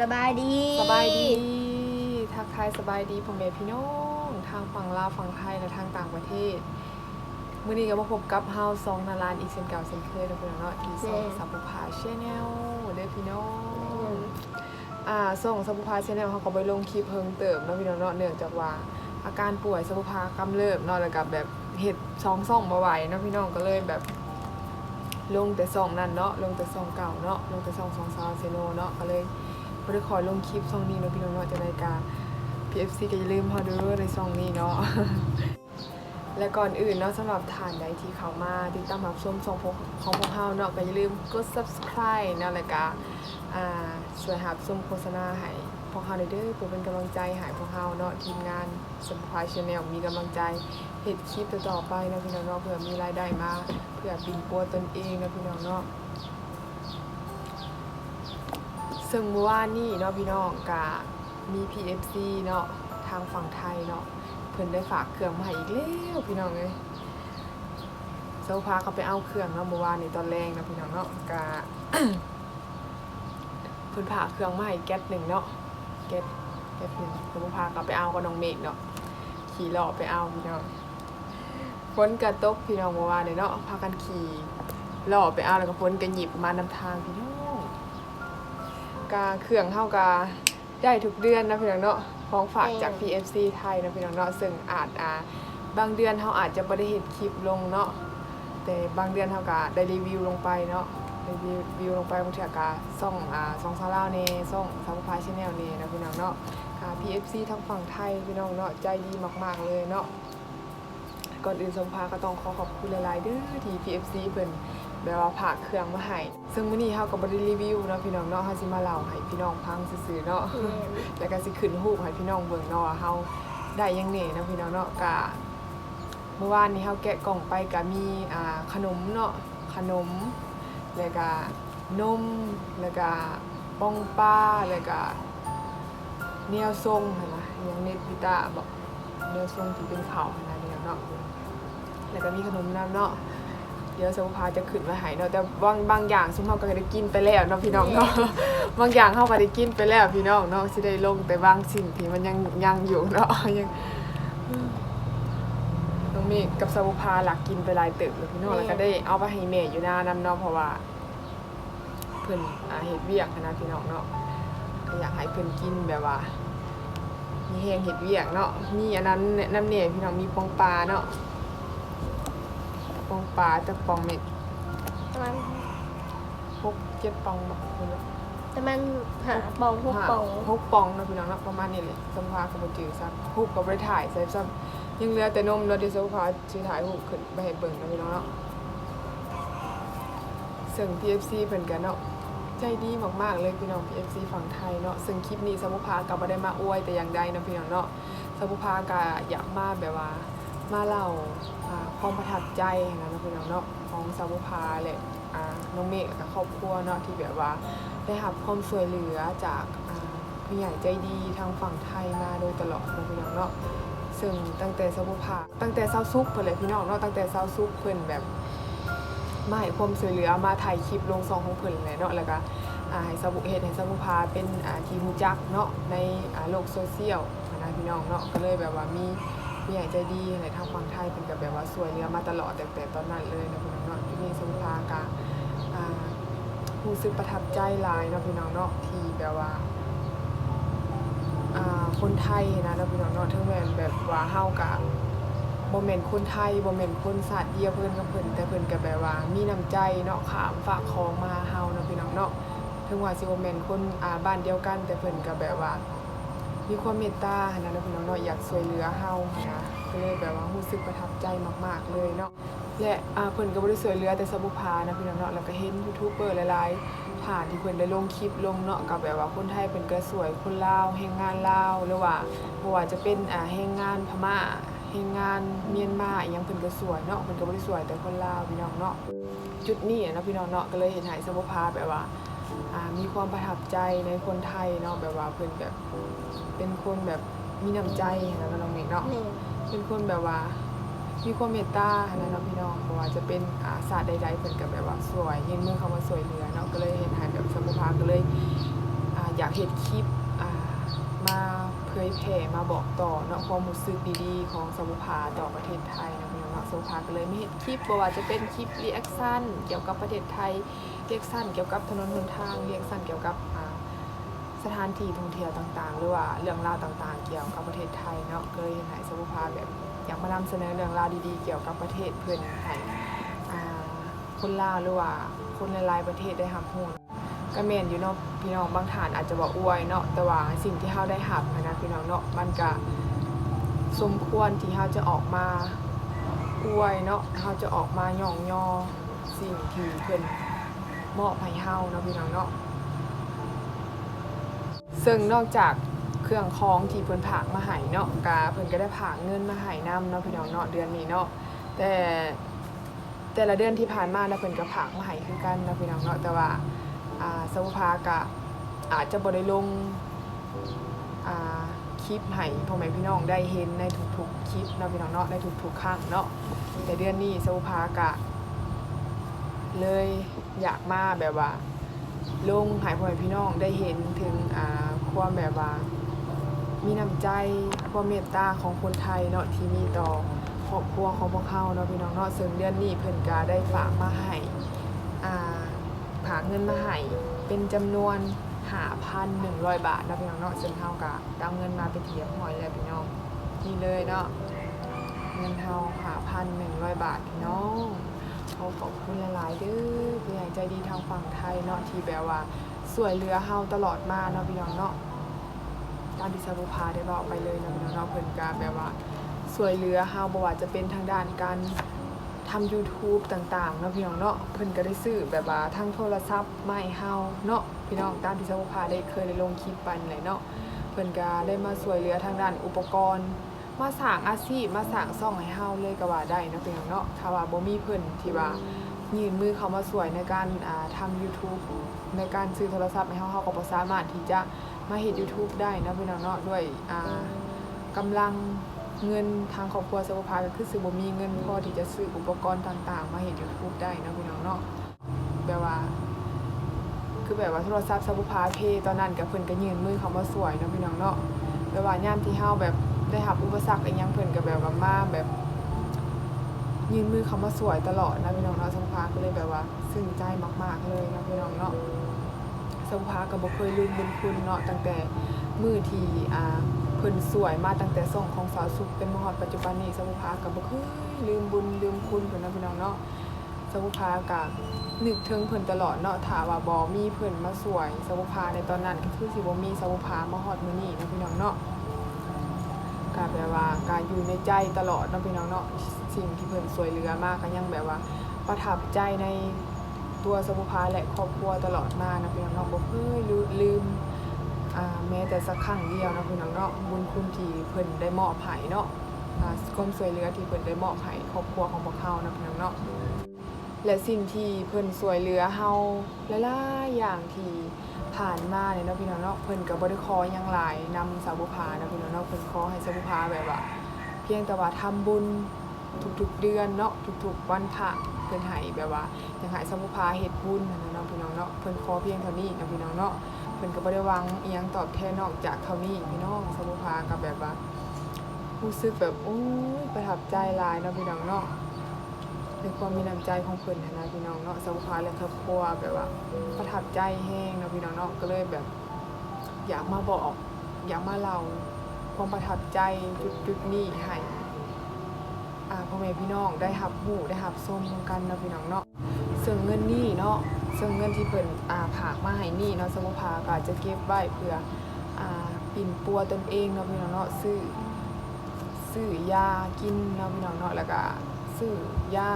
สบายดีสบายดี ทักทายสบายดีพ่อแม่พี่น้องทางฝั่งลาวฝั่งไทยและทางต่างประเทศมื้อนี้ก็มาพบกับเฮาสองนาลานอีกเช่นเก่าเช่นเคยนะพี่น้องเนาะที่ส่องสัพพาเชนแนลเด้อพี่น้องอ่าส่งสัพพาเชนแนลเขาก็ไปลงคลิปเพิ่งเติมนะพี่น้องเนาะเนื่องจากว่าอาการป่วยสัพพากำเริบเนาะแล้วก็แบบเฮ็ดสองซ่องบ่ไหวเนาะพี่น้องก็เลยแบบลงแต่ซองนั่นเนาะลงแต่ซองเก่าเนาะลงแต่ซองสองซาวเซโนเนาะก็เลย บ่ได้ขอลงคลิปซองนี้เนาะพี่น้องเนาะจะได้กา PFC ก็อย่าลืมพอดูในซองนี้เนาะและก่อนอื่นเนาะสำหรับฐานใดที่เขามาติดตามรับชมช่องของพวกเฮาเนาะก็อย่าลืมกด subscribe เนาะแล้วก็อ่าช่วยหาชมโฆษณาให้พวกเฮาได้เด้อเพื่อเป็นกำลังใจให้พวกเฮาเนาะทีมงานสัมภาษณ์ Channel มีกำลังใจเฮ็ดคลิปต่อๆไปเนาะพี่น้องเนาะเพื่อมีรายได้มา เพื่อบินปัวตนเองเนาะพี่น้องเนาะ ซึ่งเมื่อวานนี้เนาะพี่น้องกะมี PFC เนาะทางฝั่งไทยเนาะเพิ่นได้ฝากเครื่องมาให้อีกแล้วพี่น้องเอ้ยเซาพาเขาไปเอาเครื่องเนาะเมื่อวานนี้ตอนแรงเนาะพี่น้องเนาะกะเพิ่นพาเครื่องมาให้แก๊สหนึ่งเนาะแก๊สแก๊สหนึ่งเซาพาเขาไปเอากับน้องเมฆเนาะขี่ล้อไปเอาพี่น้องฝนกระตกพี่น้องเมื่อวานนี้เนาะพากันขี่ล้อไปเอาแล้วก็ฝนก็หยิบมานำทางพี่น้อง กาเครื่องเท่ากาได้ทุกเดือนนะพี่น้องเนาะของฝากจาก PFC ไทยนะพี่น้องเนาะซึ่งอาจอ่าบางเดือนเขาอาจจะไม่ได้เห็นคลิปลงเนาะแต่บางเดือนเขากาได้รีวิวลงไปเนาะได้รีวิวลงไปบางทีกาซ่องอ่าซ่องซาลาวเน่ซ่องซับพายชแนลเน่นะพี่น้องเนาะกา PFC ทั้งฝั่งไทยพี่น้องเนาะใจดีมาก ๆเลยเนาะก่อนอื่นสมภาก็ต้องขอขอบคุณหลายๆเด้อที่ PFC เพิ่น แบบว่าผ่าเครื่องมาให้ซึ่งมื้อนี้เฮาก็บ่ได้รีวิวเนาะพี่น้องเนาะเฮาสิมาเล่าให้พี่น้องฟังซื่อๆเนาะแล้วก็สิขึ้นรูปให้พี่น้องเบิ่งเนาะว่าเฮาได้หยังแหน่เนาะพี่น้องเนาะก็เมื่อวานนี้เฮาแกะกล่องไปก็มีอ่าขนมเนาะขนม แล้วก็นมแล้วก็ป้องปลาแล้วก็แนวทรงหั่นนะอหยังเน็ตพิตาบอกแนวทรงที่เป็นข้าวหั่นนะพี่น้องเนาะแล้วก็มีขนมน้ำเนาะ เดี๋ยวสมุภาจะขึ้นมาใหายเนาะแต่บางบางอย่างสมภาก็ได้กินไปแล้วเนาะพี่น้องเนาะบางอย่างเข้ามาได้กินไปแล้วพี่น้องเนาะสิได้ลงแต่บางสิ่งที่มันยังยังอยู่เนาะยังน้องเมฆกับสมุภาหลักกินไปหลายตึกเลยพี่น้องแล้วก็ได้เอาไปให้แม่อยู่หน้านำเนาะเพราะว่าเพิ่นอ่าเฮ็ดเวียกหั้นนะพี่น้องเนาะก็อยากให้เพิ่นกินแบบว่ามีแฮงเฮ็ดเวียกเนาะมีอันนั้นน้ำเนี่ยพี่น้องมีปองปลาเนาะ ปองปลาจะปองเม็ดแต่มันหกเจ็ดปองแบบนี้แต่มันหาปองพวกปองหกปองนะพี่น้องเนาะประมาณนี้เลยสมภากับจือซ้ำหุบกับไปถ่ายใส่ซ้ำยังเหลือแต่นมเราที่สมภาชื่อถ่ายหุบขึ้นไปให้เบิ่งนะพี่น้องเนาะซึ่ง PFC เพิ่นกันเนาะใจดีมากๆเลยพี่น้อง PFC ฝั่งไทยเนาะซึ่งคลิปนี้สมุภากับบ่ได้มาอวยแต่อย่างใดนะพี่น้องเนาะสมุภาก็อยากมาแบบว่า มาเล่าความประทับใจนะพี่น้องเนาะของสาวภาและอ่าน้องเมฆกับครอบครัวเนาะที่แบบว่าได้รับความช่วยเหลือจากผู้ใหญ่ใจดีทางฝั่งไทยมาโดยตลอดนะพี่น้องเนาะซึ่งตั้งแต่สาวภาตั้งแต่เศร้าซุกเพิ่นเลยพี่น้องเนาะตั้งแต่เศร้าซุกเพิ่นแบบมาให้ความช่วยเหลือมาถ่ายคลิปลงซองของเพิ่นเลยเนาะแล้วก็ให้สาวเฮ็ดให้สาวภาเป็นที่รู้จักเนาะในโลกโซเชียลนะพี่น้องเนาะก็เลยแบบว่ามี ผู้ใหญ่ใจดีในทางฝั่งไทยเป็นกับแบบว่าสวยเรือมาตลอดแต่แต่ตอนนั้นเลยนะพี่น้องเนาะที่นี่สงขลากะอ่ารู้สึกประทับใจหลายเนาะพี่น้องเนาะที่แบบว่าคนไทยนะเนาะพี่น้องเนาะถึงแม้แบบว่าเฮากะบ่แม่นคนไทยบ่แม่นคนศาสตร์เดียวเพิ่นกับเพิ่นแต่เพิ่นก็แบบว่ามีน้ำใจเนาะขามฝากของมาหาเฮาเนาะพี่น้องเนาะถึงว่าสิบ่แม่นคนอ่าบ้านเดียวกัน แต่เพิ่นก็แบบว่า มีความเมตตาหันนะพี่น้องเนาะอยากช่วยเหลือเฮาหันนะก็เลยแบบว่ารู้สึกประทับใจมาก ๆ เลยเนาะและอ่าเพิ่นก็บ่ได้ช่วยเหลือแต่สบุพานะพี่น้องเนาะแล้วก็เห็นยูทูบเบอร์หลายๆฐานที่เพิ่นได้ลงคลิปลงเนาะกับแบบว่าคนไทยเพิ่นก็สวยคนลาวแรงงานลาวหรือว่าบ่ว่าจะเป็นอ่าแรงงานพม่าแรงงานเมียนมาอีหยังเพิ่นก็สวยเนาะเพิ่นก็บ่ได้สวยแต่คนลาวพี่น้องเนาะจุดนี้อะนะพี่น้องเนาะก็เลยเห็นให้สบุพาแบบว่า มีความประทับใจในคนไทยเนาะแบบว่าเพิ่นแบบเป็นคนแบบมีน้ำใจนะน้องเมฆเนาะแม่เป็นคนแบบว่ามีความเมตตานะน้องพี่น้องบ่ว่าจะเป็นอาศาสตร์ใดๆเพิ่นก็แบบว่าสวยเห็นมือเขามาสวยเหลือเนาะก็เลยเห็นหายแบบสมุภาก็เลยอ่าอยากเห็นคลิปอ่ามาเผยแผ่มาบอกต่อเนาะความรู้สึกดีๆ ของสมุภาต่อประเทศไทยนะพี่น้องเนาะ สมุภาก็เลยไม่เห็นคลิปบ่ว่าจะเป็นคลิปรีแอคชั่นเกี่ยวกับประเทศไทยรีแอคชั่นเกี่ยวกับถนนหนทางรีแอคชั่นเกี่ยวกับสถานที่ท่องเที่ยวต่างๆ หรือว่าเรื่องราวต่างๆ เกี่ยวกับประเทศไทยเนาะก็เลยเห็นให้สมุภาแบบอยากมานำเสนอเรื่องราวดีๆ เกี่ยวกับประเทศเพื่อนให้อ่าคนลาวหรือว่าคนหลายๆประเทศได้รับรู้ก็แม่นอยู่เนาะพี่น้องบางท่านอาจจะบอกอวยเนาะแต่ว่าสิ่งที่เฮาได้หับนะพี่น้องเนาะมันก็สมควรที่เฮาจะออกมา อวยเนาะเฮาจะออกมาหย่องยอสิ่งที่เพิ่นมอบให้เฮาเนาะพี่น้องเนาะซึ่งนอกจากเครื่องคล้องที่เพิ่นผากมาให้เนาะกาเพิ่นก็ได้ผากเงินมาให้นํเนาะพี่น้องเนาะเดือนนี้เนาะแต่แต่ละเดือนที่ผ่านมานะเพิ่นก็ผากมาให้คือกันเนาะพี่น้องเนาะแต่ว่าอ่าสมุภากะอาจจะบ่ได้ลงอ่า คลิปให้พ่อแม่พี่น้องได้เห็นในทุกๆคลิปเนาะพี่น้องเนาะในทุกๆครั้งเนาะแต่เดือนนี้สมุภากะ เลยอยากมาแบบว่าลงให้พ่อแม่พี่น้องได้เห็นถึงอ่าความแบบว่า มีน้ำใจความเมตตาของคนไทยเนาะที่มีต่อครอบครัวของพวกเขาเนาะพี่น้องเนาะซึ่งเดือนนี้เพิ่นก็ได้ฝากมาให้อ่าฝากเงินมาให้เป็นจำนวน 5,100บาทนะพี่น้องเนาะซึ่งเฮาก็เอาเงินมาไปเทียบหอยแล้วพี่น้องนี่เลยเนาะเงินเฮา5,100บาทพี่น้องขอขอบคุณหลายๆเด้อผู้ใหญ่ใจดีทางฝั่งไทยเนาะที่แบบว่าสวยเหลือเฮาตลอดมาเนาะพี่น้องเนาะตามที่สรุพาได้บอกไปเลยนะพี่น้องเนาะเพิ่นก็แบบว่าสวยเหลือเฮาบ่ว่าจะเป็นทางด้านการทำ YouTube ต่างๆเนาะพี่น้องเนาะเพิ่นก็ได้ซื้อแบบว่าทั้งโทรศัพท์ไมาให้เฮาเนาะ พี่น้องตามที่สาวพาได้เคยได้ลงคลิปไปนั่นแหละเนาะเพิ่นก็ได้มาช่วยเหลือทางด้านอุปกรณ์ มาสร้างอาชีพมาสร้างซ่องให้เฮาเลยก็ว่าได้เนาะพี่น้องเนาะถ้าว่าบ่มีเพิ่นที่ว่ายื่นมือเขามาช่วยในการอ่าทำ YouTube ในการซื้อโทรศัพท์ให้เฮาเฮาก็บ่สามารถที่จะมาเฮ็ด YouTube ได้นะพี่น้องเนาะด้วยอ่ากำลังเงินทางครอบครัวสมุภาก็คือสิบ่มีเงินพอที่จะซื้ออุปกรณ์ต่างๆ มาเห็น YouTube ได้นะพี่น้องเนาะแบบว่า คือแบบว่าโทรศัพท์สมุภาเพตอนนั้นกับเพิ่นก็ยืนมือเขามาสวยเนาะพี่น้องเนาะแบบว่าย่ามที่เฮาแบบได้รับอุปสรรคอีหยังเพิ่นก็แบบว่ามาแบบยืนมือเขามาสวยตลอดนะพี่น้องเนาะสมุภาก็เลยแบบว่าซึ้งใจมาก ๆเลยนะพี่น้องเนาะสมุภาก็บ่เคยลืมบุญคุณเนาะตั้งแต่มือที่อ่าเพิ่นสวยมาตั้งแต่ส่งของสาวสุขเป็นมหอดปัจจุบันนี้สมุภากับบ่เคยลืมบุญลืมคุณเพิ่นนะพี่น้องเนาะ สมุภากับนึกถึงเพิ่นตลอดเนาะถ้าว่าบ่มีเพิ่นมาสวยสมุภาในตอนนั้นก็คือสิบ่มีสมุภามาฮอดมื้อนี้เนาะพี่น้องเนาะก็แบบว่าการอยู่ในใจตลอดเนาะพี่น้องเนาะสิ่งที่เพิ่นสวยเหลือมากก็ยังแบบว่าประทับใจในตัวสมุภาและครอบครัวตลอดมานะพี่น้องเนาะบ่เคยลืมอ่าแม้แต่สักครั้งเดียวนะพี่น้องเนาะบุญคุณที่เพิ่นได้มอบให้เนาะความช่วยเหลือที่เพิ่นได้มอบให้ครอบครัวของพวกเฮานะพี่น้องเนาะ และสิ่งที่เพิ่นช่วยเหลือเฮาหลายๆอย่างที่ผ่านมาเนี่ยเนาะพี่น้องเนาะเพิ่นก็บ่ได้ขอหยังหลายนำสาวบุภาเนาะพี่น้องเนาะเพิ่นขอให้สาวบุภาแบบว่า เพียงแต่ว่าทำบุญทุกๆเดือนเนาะทุกๆวันพระเพิ่นให้แบบว่าอยากให้สาวบุภาเฮ็ดบุญนั่นน่ะเนาะพี่น้องเนาะเพิ่นขอเพียงเท่านี้เนาะพี่น้องเนาะเพิ่นก็บ่ได้หวังอีหยังตอบแทนนอกจากเท่านี้พี่น้องสมุภาก็แบบว่ารู้สึกแบบโอ้ยประทับใจหลายเนาะพี่น้องเนาะ ในความมีน้ำใจของเพิ่นนะนะพี่น้องเนาะสมุภาและครอบครัวแบบว่าประทับใจแฮงเนาะพี่น้องเนาะก็เลยแบบ อยากมาบอก อยากมาเล่าความประทับใจจุดๆนี้ให้อ่าพ่อแม่พี่น้องได้รับรู้ได้รับชมกันเนาะพี่น้องเนาะซึ่งเงินนี่เนาะซึ่งเงินที่เพิ่นอ่าผากมาให้นี่เนาะสมุภาก็จะเก็บไว้เพื่ออ่าปิ่นปัวตนเองเนาะพี่น้องเนาะซื้อซื้อยากินเนาะพี่น้องเนาะแล้วก็ ซื้อยา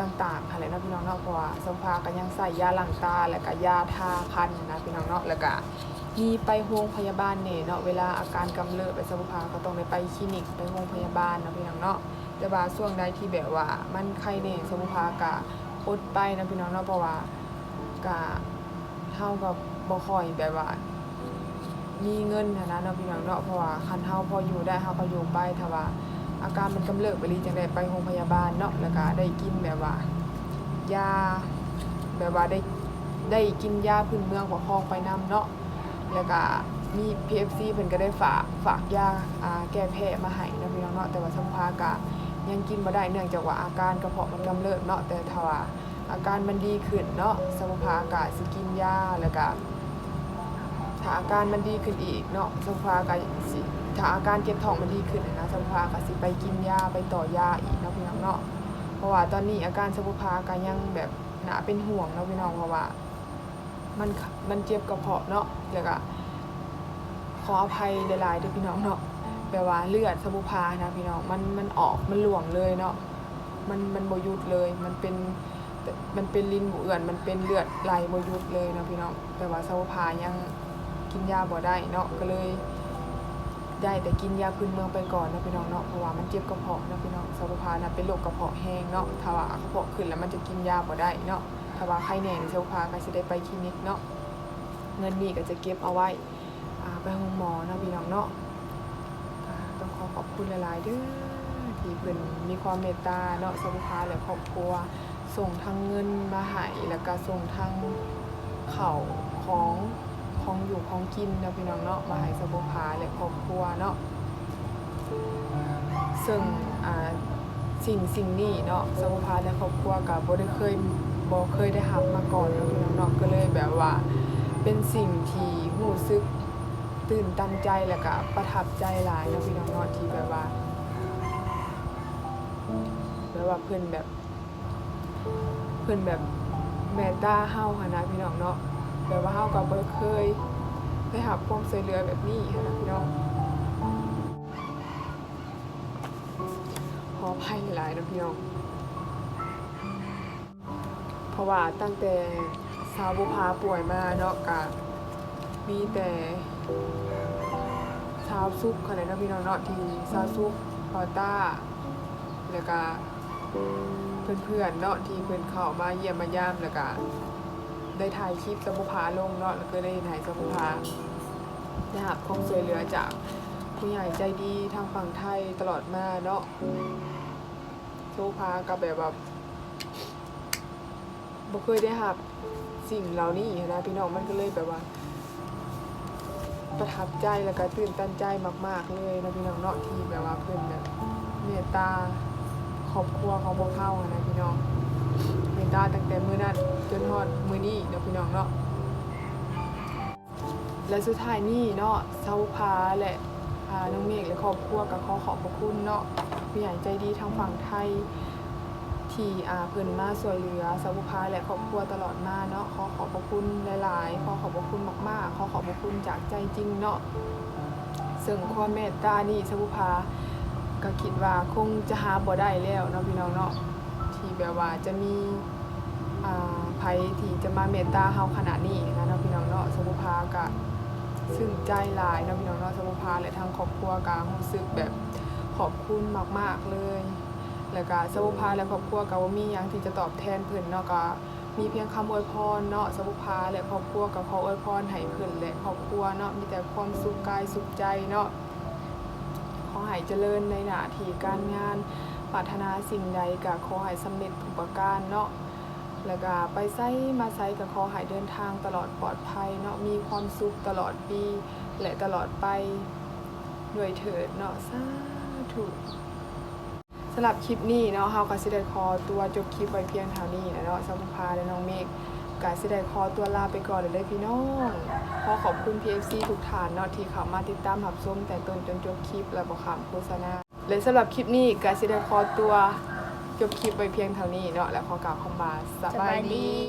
ต่างๆค่ะและเนะพี่น้องเนาะเพราะว่าสมุภาก็ยังใส่ยาหล้างตา แล้วก็ยาทาคันนะพี่น้องเนาะแล้วก็มีไปโรงพยาบาลเนี่ยเนาะเวลาอาการกำเริบไปสมุภาก็ต้องได้ไปคลินิกไปโรงพยาบาลนะพี่น้องเนาะแต่ว่าช่วงใดที่แบบว่า มันไข้เนี่ยสมุภาก็อดไปนะพี่น้องเนาะเพราะว่าก็เฮากับบ่คอยแบบว่ามีเงินนะเนาะพี่น้องเนาะเพราะว่าคันเฮาพออยู่ได้เฮาก็อยู่ไปถ้าว่า อาการมันกำเริบไปเลีจังได๋ไปโรงพยาบาลเนาะแล้วก็ได้กินแบบว่ายาแบบว่าได้ได้กินยาพื้นเมืองของคองไปนํเนาะแล้วก็มี PFC เพิ่นก็ได้ฝากฝากยาอ่าแก้แพ้มาให้นะพี่น้องเนาะแต่ว่าสัมภากะยังกินบ่ได้เนื่องจากว่าอาการกระเพาะมันกำเริบเนาะแต่ถ้าว่าอาการมันดีขึ้นเนาะสัมภากะสิกินยาแล้วก็ถ้าอาการมันดีขึ้นอีกเนาะสัมภากะสิ ถ้าอาการเจ็บท้องมันดีขึ้นนะสมุภากะสิไปกินยาไปต่อยาอีกเนาะพี่น้องเนาะเพราะว่าตอนนี้อาการสมุภากะยังแบบหนาเป็นห่วงเนาะพี่น้องเพราะว่า มันมันเจ็บกระเพาะเนาะแล้วก็ขออภัยหลายๆด้วยพี่น้องเนาะแบบว่าเลือดสมุพานะพี่น้องมันมันออกมันหลวงเลยเนาะมันมันบยุดเลยมันเป็นมันเป็นลิ้นบ่เอื่อนมันเป็นเลือดไหลบยุดเลยนะพี่น้องแต่ว่าสมุพายังกินยาบ่ได้เนาะก็เลย ได้แต่กินยาพื้นเมืองไปก่อนนะพี่น้องเนาะเพราะว่ามันเจ็บกระเพาะนะพี่น้องสมุพานะเป็นโรคกระเพาะแห้งเนาะถ้าว่ากระเพาะขึ้นแล้วมันจะกินยาบ่ได้เนาะถ้าว่าใครแหน่นี่เซลพาก็สิได้ไปคลินิกเนาะเงินนี่ก็จะเก็บเอาไว้ไปห้องหมอนะพี่น้องเนาะต้องขอขอบคุณหลายๆเด้อที่เพิ่นมีความเมตตาเนาะสมุภาและครอบครัวส่งทั้งเงินมาให้แล้วก็ส่งทั้งข้าของ ของอยู่ของกินเนาะพี่น้องเนาะมาให้สมุภาและครอบครัวเนาะซึ่งอ่าสิ่งสิ่งนี้เนาะสมุภาและครอบครัวกับบ่ได้เคยบ่เคยได้รับมาก่อนเนาะพี่น้องเนาะก็เลยแบบว่า เป็นสิ่งที่รู้สึกตื่นตันใจแล้วก็ประทับใจหลายเนาะพี่น้องเนาะที่แบบว่าแบบว่าเพิ่นแบบ เพิ่นแบบแม่ตาเฮาหันนะพี่น้องเนาะ แบบว่าเฮาก็บ่เคยได้รับความช่วยเหลือแบบนี้หั้นะพี่น้องขออภัยหลายนะพี่น้องเพราะว่าตั้งแต่สาวบุพาป่วยมาเนาะกะมีแต่สาวซุกคนไหนนาะพี่น้องเนาะที่สาวซุกพอต้าแล้วก็เพื่อนๆเนาะที่เพื่อนเข้ามาเยี่ยมมายามแล้วก็ ได้ถ่ายคลิปสาวบุพาลงเนาะแล้วก็ได้ถ่ายสาวบุพาได้รับความช่วยเหลือจากผู้ใหญ่ใจดีทางฝั่งไทยตลอดมาเนาะโซฟากับแบบแบบบ่เคยได้หับสิ่งเหล่านี้นะพี่น้องมันก็เลยแบบว่า ประทับใจแล้วก็ตื่นตันใจมาก ๆ เลยนะพี่น้องเนาะที่แบบว่าเพิ่อนแบบเมตตาครอบครัวของพวกเขานะพี่น้อง เมตตาตั้งแต่มื้อนั้นจนฮอดมื้อนี้เนาะพี่น้องเนาะและสุดท้ายนี้เนาะเซาพาและอ่าน้องเมฆและครอบครัวก็ขอขอบพระคุณเนาะผู้ใหญ่ใจดีทางฝั่งไทยที่อาเพิ่นมาสวยเหลือสาวพาและครอบครัวตลอดมาเนาะขอขอบพระคุณหลาย ๆ ขอขอบพระคุณมาก ๆ ขอขอบพระคุณจากใจจริงเนาะซึ่งความเมตตานี่สาวพาก็คิดว่าคงจะหาบ่ได้แล้วเนาะพี่น้องเนาะ แบบว่าจะมีอ่าไผที่จะมาเมตตาเฮาขนาดนี้นะเนาะพี่น้องเนาะสาวพาก็ซึ้งใจหลายเนาะพี่น้องเนาะสาวพาและทางครอบครัวก็รู้สึกแบบขอบคุณมาก ๆ เลย แล้วก็สบุภาและครอบครัวก็บ่มีหยังที่จะตอบแทนเพิ่นเนาะก็มีเพียงคำอวยพรเนาะสบุภาและครอบครัวก็ขออวยพรให้เพิ่นและครอบครัวเนาะมีแต่ความสุขกายสุขใจเนาะขอให้เจริญในหน้าที่การงาน ปรารถนาสิ่งใดก็ขอให้สำเร็จทุประการเนาะแล้วก็ไปไสมาไสก็ขอให้เดินทางตลอดปลอดภัยเนาะมีความสุขตลอดปี และตลอดไปด้วยเถิดเนาะสาธุสำหรับคลิปนี้เนาะเฮาก็สิได้ขอตัวจบคลิปไว้เพียงเท่านี้นะเนาะสัมภาและน้องเมฆก็สิได้ขอตัวลาไปก่อนเลยเด้อพี่น้องขอขอบคุณ PFC ทุกท่านเนาะที่เข้ามาติดตามรับชมแต่ต้นจนจบคลิปและบ่ข้ามโฆษณา และสำหรับคลิปนี้ก็สิได้ขอตัวจบคลิปไปเพียงเท่านี้เนาะและขอกล่าวคำว่าสบายดี